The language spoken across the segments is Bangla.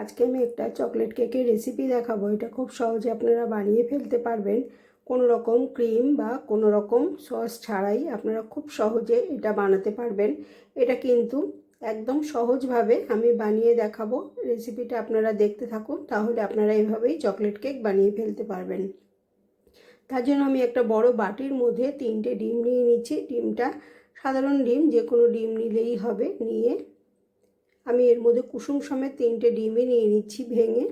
আজকে আমি একটা চকলেট কেকের রেসিপি দেখাবো। এটা খুব সহজে আপনারা বানিয়ে ফেলতে পারবেন। কোনো রকম ক্রিম বা কোনো রকম সস ছাড়াই আপনারা খুব সহজে এটা বানাতে পারবেন। এটা কিন্তু একদম সহজভাবে আমি বানিয়ে দেখাবো। রেসিপিটা আপনারা দেখতে থাকুন, তাহলে আপনারা এভাবেই চকলেট কেক বানিয়ে ফেলতে পারবেন। তার জন্য আমি একটা বড় বাটির মধ্যে তিনটে ডিম নিয়ে নিচ্ছি। ডিমটা সাধারণ ডিম যে কোনো ডিম নিলেই হবে। নিয়ে আমি এর মধ্যে কুসুম সমেত তিনটে ডিমে নিয়ে নিচ্ছি ভেঙে।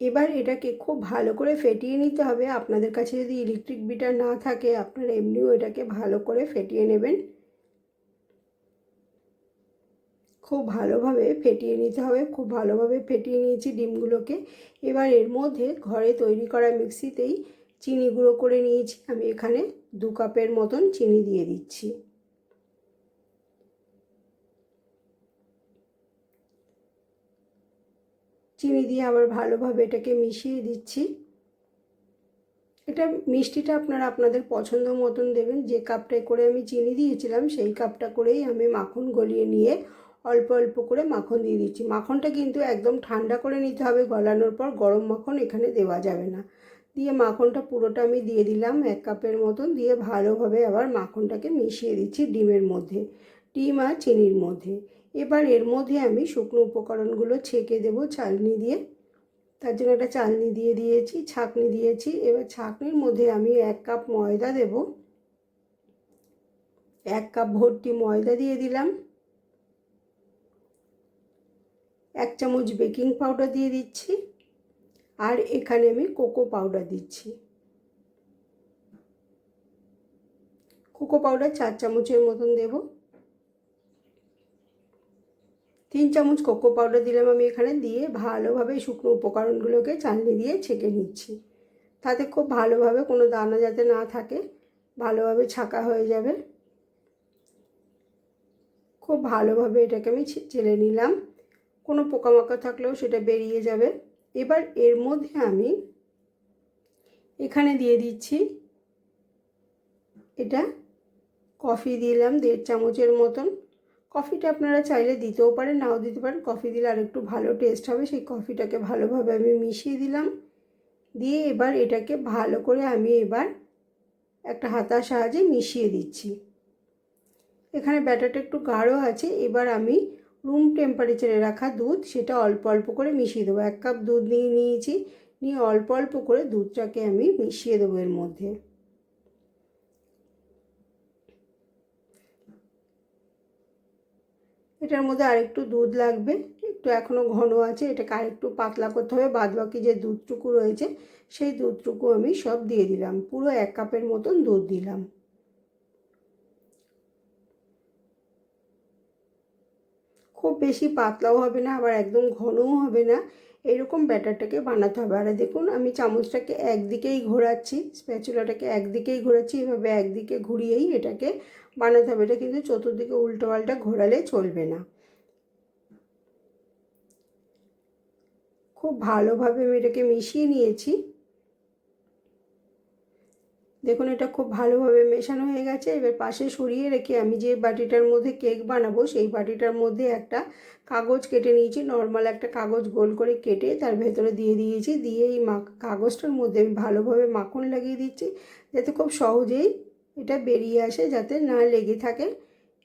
এবার এটাকে খুব ভালো করে ফেটিয়ে নিতে হবে। আপনাদের কাছে যদি ইলেকট্রিক বিটার না থাকে, আপনারা এমনিও এটাকে ভালো করে ফেটিয়ে নেবেন। খুব ভালোভাবে ফেটিয়ে নিতে হবে। খুব ভালোভাবে ফেটিয়ে নিয়েছি ডিমগুলোকে। এবার এর মধ্যে ঘরে তৈরি করা মিক্সিতেই চিনি গুঁড়ো করে নিয়েছি। আমি এখানে দু কাপের মতন চিনি দিয়ে দিচ্ছি। চিনি দিয়ে আবার ভালোভাবে এটাকে মিশিয়ে দিচ্ছি। এটা মিষ্টিটা আপনারা আপনাদের পছন্দ মতন দেবেন। যে কাপটায় করে আমি চিনি দিয়েছিলাম, সেই কাপটা করেই আমি মাখন গলিয়ে নিয়ে অল্প অল্প করে মাখন দিয়ে দিচ্ছি। মাখনটা কিন্তু একদম ঠান্ডা করে নিতে হবে। গলানোর পর গরম মাখন এখানে দেওয়া যাবে না। দিয়ে মাখনটা পুরোটা আমি দিয়ে দিলাম এক কাপের মতন, দিয়ে ভালোভাবে আবার মাখনটাকে মিশিয়ে দিচ্ছি ডিমের মধ্যে, ডিম আর চিনির মধ্যে। এবার এর মধ্যে আমি শুকনো উপকরণগুলো ছেঁকে দেব চালনি দিয়ে। তার জন্য একটা চালনি দিয়ে দিয়েছি, ছাঁকনি দিয়েছি। এবার ছাঁকনির মধ্যে আমি এক কাপ ময়দা দেব। এক কাপ ভর্তি ময়দা দিয়ে দিলাম। এক চামচ বেকিং পাউডার দিয়ে দিচ্ছি। আর এখানে আমি কোকো পাউডার দিচ্ছি। কোকো পাউডার চার চামচের মতন দেব। তিন চামচ কোকো পাউডার দিলাম আমি এখানে দিয়ে ভালোভাবে শুকনো উপকরণগুলোকে চালনি দিয়ে ছেঁকে নিচ্ছি। তাতে খুব ভালোভাবে কোনো দানা যাতে না থাকে, ভালোভাবে ছাকা হয়ে যাবে। খুব ভালোভাবে এটাকে আমি চেলে নিলাম। কোনো পোকামাকড় থাকলেও সেটা বেরিয়ে যাবে। এবার এর মধ্যে আমি এখানে দিয়ে দিচ্ছি এটা কফি দিলাম দেড় চামচের মতন। কফিটা আপনারা চাইলে দিতেও পারেন, নাও দিতে পারেন। কফি দিলে আর একটু ভালো টেস্ট হবে। সেই কফিটাকে ভালোভাবে আমি মিশিয়ে দিলাম। দিয়ে এবার এটাকে ভালো করে আমি এবার একটা হাতার সাহায্যে মিশিয়ে দিচ্ছি। এখানে ব্যাটারটা একটু গাঢ় আছে। এবার আমি রুম টেম্পারেচারে রাখা দুধ, সেটা অল্প অল্প করে মিশিয়ে দেবো। এক কাপ দুধ নিয়ে নিয়েছি, নিয়ে অল্প অল্প করে দুধটাকে আমি মিশিয়ে দেবো এর মধ্যে। এটার মধ্যে আরেকটু দুধ লাগবে, একটু এখনও ঘন আছে, এটাকে আরেকটু পাতলা করতে হবে বাদ বাকি যে দুধটুকু রয়েছে, সেই দুধটুকু আমি সব দিয়ে দিলাম, পুরো এক কাপের মতন দুধ দিলাম। খুব বেশি পাতলাও হবে না, আবার একদম ঘনও হবে না। এরকম ব্যাটারটাকে বানাতে হবে। আর দেখুন, আমি চামচটাকে একদিকেই ঘোরাচ্ছি, স্প্যাচুলাটাকে একদিকেই ঘোরাচ্ছি, এভাবে একদিকে ঘুরিয়েই এটাকে বানাতে হবে। এটা কিন্তু চতুর্দিকে উল্টো পাল্টা ঘোরালে চলবে না। খুব ভালোভাবে আমি এটাকে মিশিয়ে নিয়েছি। দেখুন, এটা খুব ভালোভাবে মেশানো হয়ে গেছে। এবার পাশে সরিয়ে রেখে আমি যে বাটিটার মধ্যে কেক বানাবো, সেই বাটিটার মধ্যে একটা কাগজ কেটে নিয়েছি। নর্মাল একটা কাগজ গোল করে কেটে তার ভেতরে দিয়ে দিয়েছি। দিয়ে এই কাগজটার মধ্যে আমি ভালোভাবে মাখন লাগিয়ে দিচ্ছি, যাতে খুব সহজেই এটা বেরিয়ে আসে, যাতে না লেগে থাকে।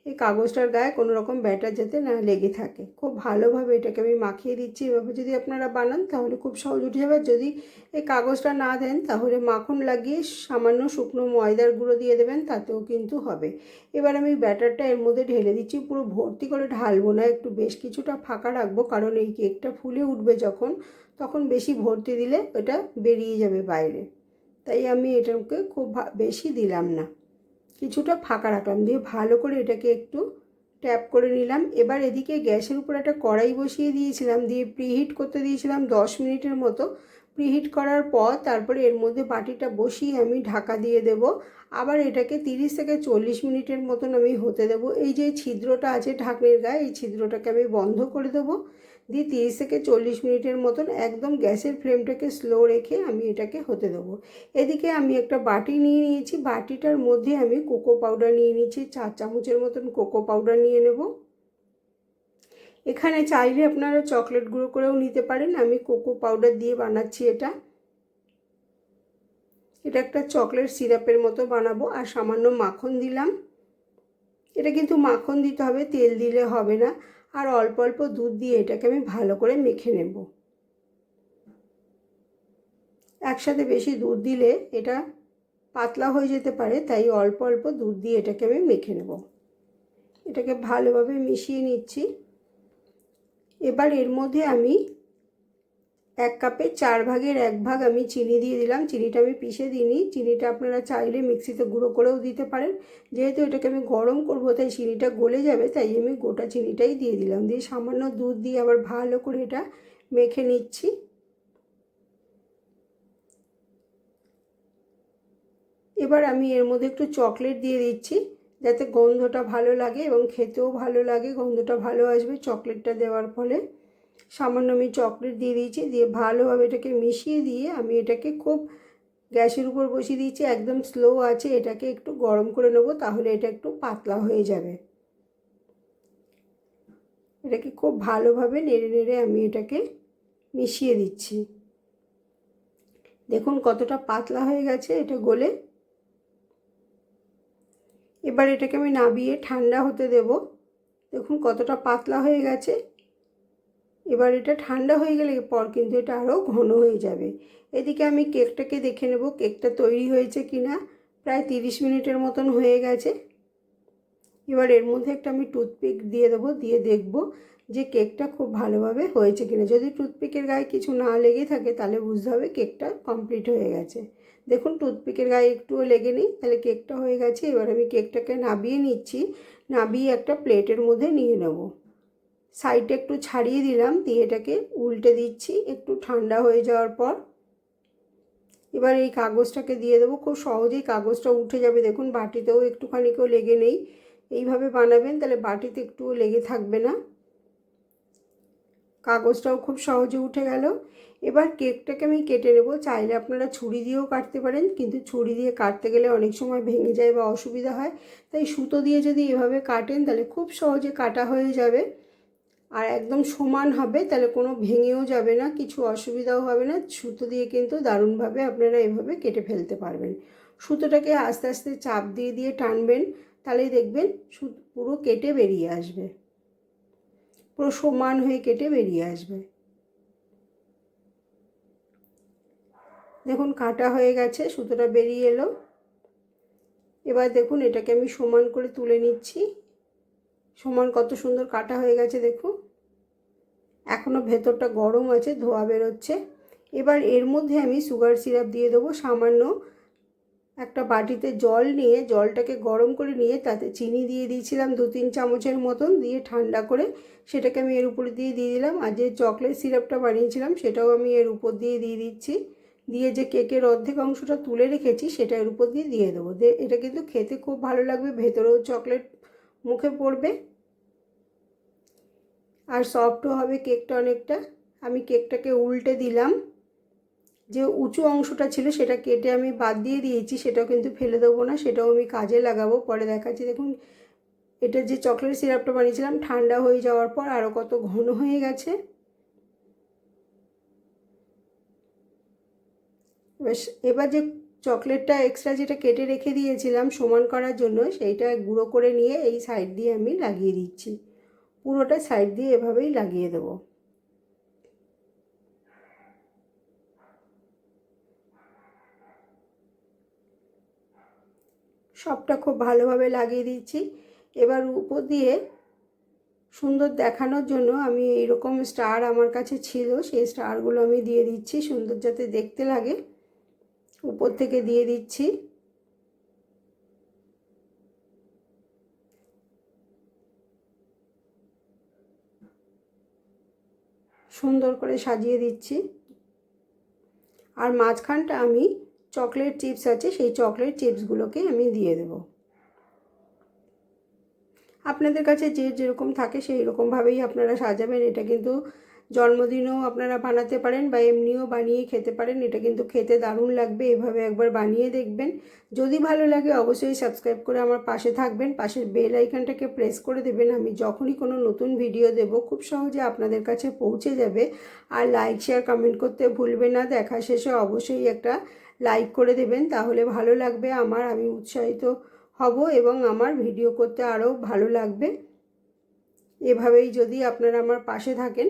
এই কাগজটার গায়ে কোনো রকম ব্যাটার যাতে না লেগে থাকে। খুব ভালোভাবে এটাকে আমি মাখিয়ে দিচ্ছি। এভাবে যদি আপনারা বানান, তাহলে খুব সহজ উঠে যাবে। যদি এই কাগজটা না দেন, তাহলে মাখন লাগিয়ে সামান্য শুকনো ময়দার গুঁড়ো দিয়ে দেবেন, তাতেও কিন্তু হবে। এবার আমি ব্যাটারটা এর মধ্যে ঢেলে দিচ্ছি। পুরো ভর্তি করে ঢালবো না, একটু বেশ কিছুটা ফাঁকা রাখব, কারণ এই কেকটা ফুলে উঠবে যখন, তখন বেশি ভর্তি দিলে এটা বেরিয়ে যাবে বাইরে। তাই আমি এটাকে খুব বেশি দিলাম না। কিছুটা ফাঁকা রাখলাম। দিয়ে ভালো করে এটাকে একটু ট্যাপ করে নিলাম। এবার এদিকে গ্যাসের উপর একটা কড়াই বসিয়ে দিয়েছিলাম। দিয়ে প্রিহিট করতে দিয়েছিলাম দশ মিনিটের মতো। প্রিহিট করার পর তারপরে এর মধ্যে বাটিটা বসিয়ে আমি ঢাকা দিয়ে দেব। আবার এটাকে তিরিশ থেকে চল্লিশ মিনিটের মতন আমি হতে দেব। এই যে ছিদ্রটা আছে ঢাকনির গায়ে, এই ছিদ্রটাকে আমি বন্ধ করে দেবো। দিয়ে তিরিশ থেকে চল্লিশ মিনিটের মতন একদম গ্যাসের ফ্লেমটাকে স্লো রেখে আমি এটাকে হতে দেবো। এদিকে আমি একটা বাটি নিয়ে নিয়েছি। বাটিটার মধ্যে আমি কোকো পাউডার নিয়ে নিয়েছি। চার চামচের মতন কোকো পাউডার নিয়ে নেব। এখানে চাইলে আপনারা চকলেট গুঁড়ো করেও নিতে পারেন। আমি কোকো পাউডার দিয়ে বানাচ্ছি এটা। এটা একটা চকলেট সিরাপের মতো বানাবো। আর সামান্য মাখন দিলাম। এটা কিন্তু মাখন দিতে হবে, তেল দিলে হবে না। আর অল্প অল্প দুধ দিয়ে এটাকে আমি ভালো করে মেখে নেব। একসাথে বেশি দুধ দিলে এটা পাতলা হয়ে যেতে পারে, তাই অল্প অল্প দুধ দিয়ে এটাকে আমি মেখে নেব। এটাকে ভালোভাবে মিশিয়ে নিচ্ছি। এবার এর মধ্যে আমি এক কাপে চার ভাগের এক ভাগ আমি চিনি দিয়ে দিলাম। চিনিটা আমি পিষে দিইনি। চিনিটা আপনারা চাইলে মিক্সিতে গুঁড়ো করেও দিতে পারেন। যেহেতু এটাকে আমি গরম করব, তাই চিনিটা গলে যাবে, তাই আমি গোটা চিনিটাই দিয়ে দিলাম। দিয়ে সামান্য দুধ দিয়ে আবার ভালো করে এটা মেখে নিচ্ছি। এবার আমি এর মধ্যে একটু চকলেট দিয়ে দিচ্ছি, যাতে গন্ধটা ভালো লাগে এবং খেতেও ভালো লাগে। গন্ধটা ভালো আসবে চকলেটটা দেওয়ার ফলে। সামান্য আমি চকলেট দিয়ে দিয়েছি, দিয়ে ভালোভাবে এটাকে মিশিয়ে দিয়ে আমি এটাকে খুব গ্যাসের উপর বসিয়ে দিয়েছি, একদম স্লো আছে, এটাকে একটু গরম করে নেব তাহলে এটা একটু পাতলা হয়ে যাবে। এটাকে খুব ভালোভাবে নেড়ে নেড়ে আমি এটাকে মিশিয়ে দিচ্ছি। দেখুন কতটা পাতলা হয়ে গেছে এটা গলে। এবার এটাকে আমি নাবিয়ে ঠান্ডা হতে দেব। দেখুন কতটা পাতলা হয়ে গেছে। এবার এটা ঠান্ডা হয়ে গেলে পর কিন্তু এটা আরও ঘন হয়ে যাবে। এদিকে আমি কেকটাকে দেখে নেব, কেকটা তৈরি হয়েছে কি না প্রায় তিরিশ মিনিটের মতন হয়ে গেছে। এবার এর মধ্যে একটা আমি টুথপিক দিয়ে দেবো, দিয়ে দেখব যে কেকটা খুব ভালোভাবে হয়েছে কিনা। যদি টুথপিকের গায়ে কিছু না লেগে থাকে তাহলে বুঝতে হবে কেকটা কমপ্লিট হয়ে গেছে। দেখুন, টুথপিকের গায়ে একটুও লেগে নেই, তাহলে কেকটা হয়ে গেছে। এবার আমি কেকটাকে নাবিয়ে নিচ্ছি, নাবিয়ে একটা প্লেটের মধ্যে নিয়ে নেব। সাইডে একটু ছাড়িয়ে দিলাম, দিয়ে এটাকে উল্টে দিচ্ছি, একটু ঠান্ডা হয়ে যাওয়ার পর। এবার এই কাগজটাকে দিয়ে দেবো, খুব সহজেই কাগজটা উঠে যাবে। দেখুন, বাটিতেও একটুখানি কেউ লেগে নেই। এইভাবে বানাবেন, তাহলে বাটিতে একটুও লেগে থাকবে না। কাগজটাও খুব সহজে উঠে গেল। এবার কেকটাকে আমি কেটে নেব। চাইলে আপনারা ছুরি দিয়েও কাটতে পারেন, কিন্তু ছুরি দিয়ে কাটতে গেলে অনেক সময় ভেঙে যায় বা অসুবিধা হয়। তাই সুতো দিয়ে যদি এভাবে কাটেন, তাহলে খুব সহজে কাটা হয়ে যাবে। আর একদম সমান হবে, তাহলে কোনো ভেঙেও যাবে না, কিছু অসুবিধাও হবে না। সুতো দিয়ে কিন্তু দারুণভাবে আপনারা এভাবে কেটে ফেলতে পারবেন। সুতোটাকে আস্তে আস্তে চাপ দিয়ে দিয়ে টানবেন, তাহলেই দেখবেন পুরো কেটে বেরিয়ে আসবে। পুরো সমান হয়ে কেটে বেরিয়ে আসবে। দেখুন কাটা হয়ে গেছে, সুতোটা বেরিয়ে এলো। এবার দেখুন এটাকে আমি সমান করে তুলে নিচ্ছি। সমান কত সুন্দর কাটা হয়ে গেছে দেখুন এখনও ভেতরটা গরম আছে, ধোয়া বেরোচ্ছে। এবার এর মধ্যে আমি সুগার সিরাপ দিয়ে দেবো, সামান্য একটা বাটিতে জল নিয়ে, জলটাকে গরম করে নিয়ে তাতে চিনি দিয়ে দিয়েছিলাম দু তিন চামচের মতন, দিয়ে ঠান্ডা করে সেটাকে আমি এর উপরে দিয়ে দিয়ে দিলাম। আর যে চকলেট সিরাপটা বানিয়েছিলাম, সেটাও আমি এর উপর দিয়ে দিয়ে দিচ্ছি। দিয়ে যে কেকের অর্ধেক অংশটা তুলে রেখেছি, সেটা এর উপর দিয়ে দিয়ে দেবো। এটা কিন্তু খেতে খুব ভালো লাগবে, ভেতরেও চকলেট মুখে পড়বে। আর সফটও হবে কেকটা অনেকটা। আমি কেকটাকে উল্টে দিলাম। যে উঁচু অংশটা ছিল সেটা কেটে আমি বাদ দিয়ে দিয়েছি, সেটাও কিন্তু ফেলে দেবো না, সেটাও আমি কাজে লাগাবো। পরে দেখাচ্ছি, দেখুন, এটা যে চকলেট সিরাপটা বানিয়েছিলাম, ঠান্ডা হয়ে যাওয়ার পর আরও কত ঘন হয়ে গেছে। এবার যে চকলেটটা এক্সট্রা যেটা কেটে রেখে দিয়েছিলাম সমান করার জন্য, সেইটা গুঁড়ো করে নিয়ে এই সাইড দিয়ে আমি লাগিয়ে দিচ্ছি। পুরোটা সাইড দিয়ে এভাবেই লাগিয়ে দেবো। সবটা খুব ভালোভাবে লাগিয়ে দিচ্ছি। এবার উপর দিয়ে সুন্দর দেখানোর জন্য আমি এইরকম স্টার আমার কাছে ছিল, সেই স্টারগুলো আমি দিয়ে দিচ্ছি, সুন্দর যাতে দেখতে লাগে। উপর থেকে দিয়ে দিচ্ছি। সুন্দর করে সাজিয়ে দিচ্ছি। আর মাঝখানটা আমি চকলেট চিপস আছে, সেই চকলেট চিপসগুলোকে আমি দিয়ে দেব। আপনাদের কাছে যে যেরকম থাকে সেই রকমভাবেই আপনারা সাজাবেন, এটা কিন্তু জন্মদিনেও আপনারা বানাতে পারেন বা এমনিও বানিয়ে খেতে পারেন। এটা কিন্তু খেতে দারুণ লাগবে। এভাবে একবার বানিয়ে দেখবেন। যদি ভালো লাগে অবশ্যই সাবস্ক্রাইব করে আমার পাশে থাকবেন। পাশের বেল আইকনটাকে প্রেস করে দেবেন। আমি যখনই কোনো নতুন ভিডিও দেব, খুব সহজে আপনাদের কাছে পৌঁছে যাবে। আর লাইক, শেয়ার, কমেন্ট করতে ভুলবেন না। দেখা শেষে অবশ্যই একটা লাইক করে দেবেন। তাহলে ভালো লাগবে, আমার আমি উৎসাহিত হব এবং আমার ভিডিও করতে আরও ভালো লাগবে। এভাবেই যদি আপনারা আমার পাশে থাকেন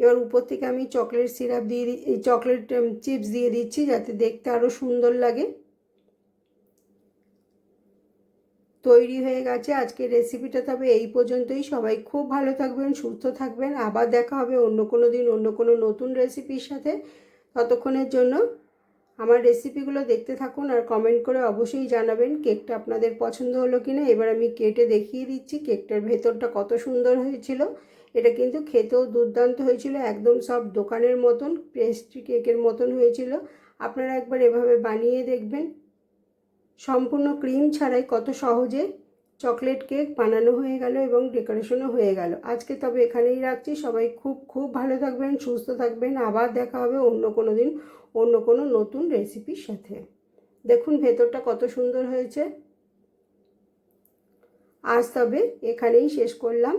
এবার উপর থেকে আমি চকলেট সিরাপ দিয়ে দি চকলেট চিপস দিয়ে দিচ্ছি যাতে দেখতে আরও সুন্দর লাগে। তৈরি হয়ে গেছে আজকের রেসিপিটা তবে এই পর্যন্তই। সবাই খুব ভালো থাকবেন, সুস্থ থাকবেন। আবার দেখা হবে অন্য কোনো দিন, অন্য কোনো নতুন রেসিপির সাথে। ততক্ষণের জন্য আমার রেসিপিগুলো দেখতে থাকুন আর কমেন্ট করে অবশ্যই জানাবেন কেকটা আপনাদের পছন্দ হলো কি না এবার আমি কেটে দেখিয়ে দিচ্ছি কেকটার ভেতরটা কত সুন্দর হয়েছিল। এটা কিন্তু খেতেও দুর্দান্ত হয়েছিল, একদম সব দোকানের মতন পেস্ট্রি কেকের মতন হয়েছিল। আপনারা একবার এভাবে বানিয়ে দেখবেন। সম্পূর্ণ ক্রিম ছাড়াই কত সহজে চকলেট কেক বানানো হয়ে গেল এবং ডেকোরেশনও হয়ে গেল। আজকে তবে এখানেই রাখছি। সবাই খুব খুব ভালো থাকবেন, সুস্থ থাকবেন। আবার দেখা হবে অন্য কোনো দিন, অন্য কোনো নতুন রেসিপির সাথে। দেখুন ভেতরটা কত সুন্দর হয়েছে। আজ তবে এখানেই শেষ করলাম।